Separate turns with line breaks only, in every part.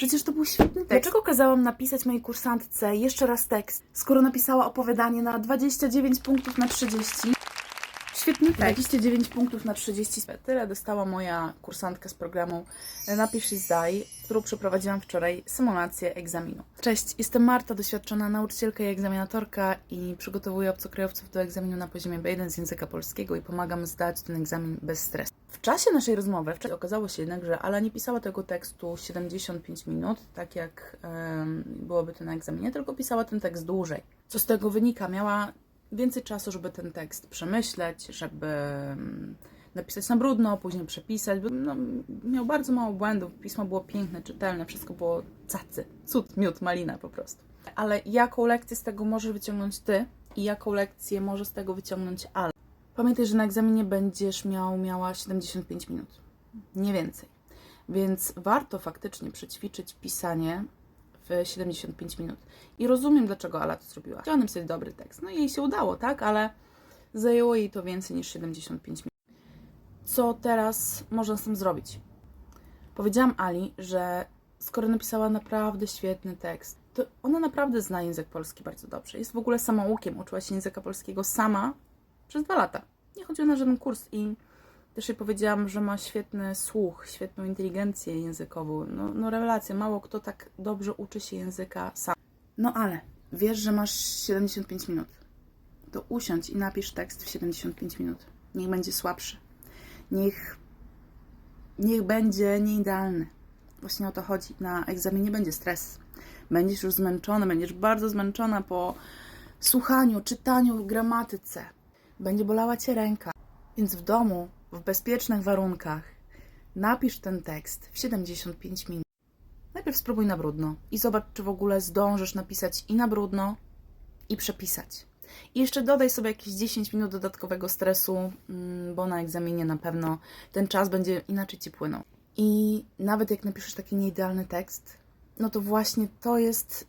Przecież to był świetny tekst. Dlaczego kazałam napisać mojej kursantce jeszcze raz tekst, skoro napisała opowiadanie na 29 punktów na 30? Świetny tekst. 29 punktów na 30. Tyle dostała moja kursantka z programu Napisz i zdaj, którą przeprowadziłam wczoraj symulację egzaminu. Cześć, jestem Marta, doświadczona nauczycielka i egzaminatorka i przygotowuję obcokrajowców do egzaminu na poziomie B1 z języka polskiego i pomagam zdać ten egzamin bez stresu. W czasie naszej rozmowy wczoraj okazało się jednak, że Ala nie pisała tego tekstu 75 minut, tak jak byłoby to na egzaminie, tylko pisała ten tekst dłużej. Co z tego wynika? Miała więcej czasu, żeby ten tekst przemyśleć, żeby napisać na brudno, później przepisać. No, miał bardzo mało błędów, pismo było piękne, czytelne, wszystko było cacy. Cud, miód, malina po prostu. Ale jaką lekcję z tego możesz wyciągnąć ty i jaką lekcję może z tego wyciągnąć Ala? Pamiętaj, że na egzaminie będziesz miał, miała 75 minut, nie więcej. Więc warto faktycznie przećwiczyć pisanie w 75 minut. I rozumiem, dlaczego Ala to zrobiła. Chciała napisać dobry tekst. No i jej się udało, tak? Ale zajęło jej to więcej niż 75 minut. Co teraz można z tym zrobić? Powiedziałam Ali, że skoro napisała naprawdę świetny tekst, to ona naprawdę zna język polski bardzo dobrze. Jest w ogóle samoukiem, uczyła się języka polskiego sama przez dwa lata. Nie chodziła na żaden kurs i też jej powiedziałam, że ma świetny słuch, świetną inteligencję językową. No, no rewelacja, mało kto tak dobrze uczy się języka sam. No ale wiesz, że masz 75 minut. To usiądź i napisz tekst w 75 minut. Niech będzie słabszy. Niech, niech będzie nieidealny. Właśnie o to chodzi. Na egzaminie będzie stres. Będziesz już zmęczony, będziesz bardzo zmęczona po słuchaniu, czytaniu, gramatyce. Będzie bolała cię ręka. Więc w domu, w bezpiecznych warunkach, napisz ten tekst w 75 minut. Najpierw spróbuj na brudno i zobacz, czy w ogóle zdążysz napisać i na brudno, i przepisać. I jeszcze dodaj sobie jakieś 10 minut dodatkowego stresu, mm, bo na egzaminie na pewno ten czas będzie inaczej ci płynął. I nawet jak napiszesz taki nieidealny tekst, no to właśnie to jest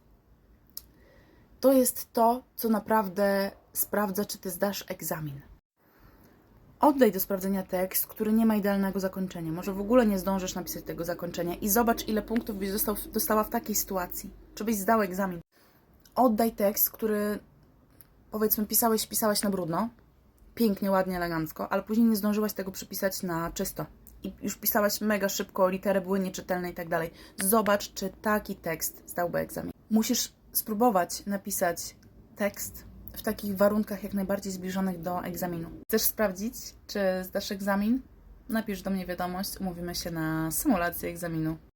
to jest to, co naprawdę sprawdza, czy ty zdasz egzamin. Oddaj do sprawdzenia tekst, który nie ma idealnego zakończenia. Może w ogóle nie zdążysz napisać tego zakończenia i zobacz, ile punktów byś dostał, dostała w takiej sytuacji. Czy byś zdał egzamin. Oddaj tekst, który powiedzmy pisałeś, pisałaś na brudno, pięknie, ładnie, elegancko, ale później nie zdążyłaś tego przepisać na czysto. I już pisałaś mega szybko, litery były nieczytelne i tak dalej. Zobacz, czy taki tekst zdałby egzamin. Musisz spróbować napisać tekst w takich warunkach jak najbardziej zbliżonych do egzaminu. Chcesz sprawdzić, czy zdasz egzamin? Napisz do mnie wiadomość, umówimy się na symulację egzaminu.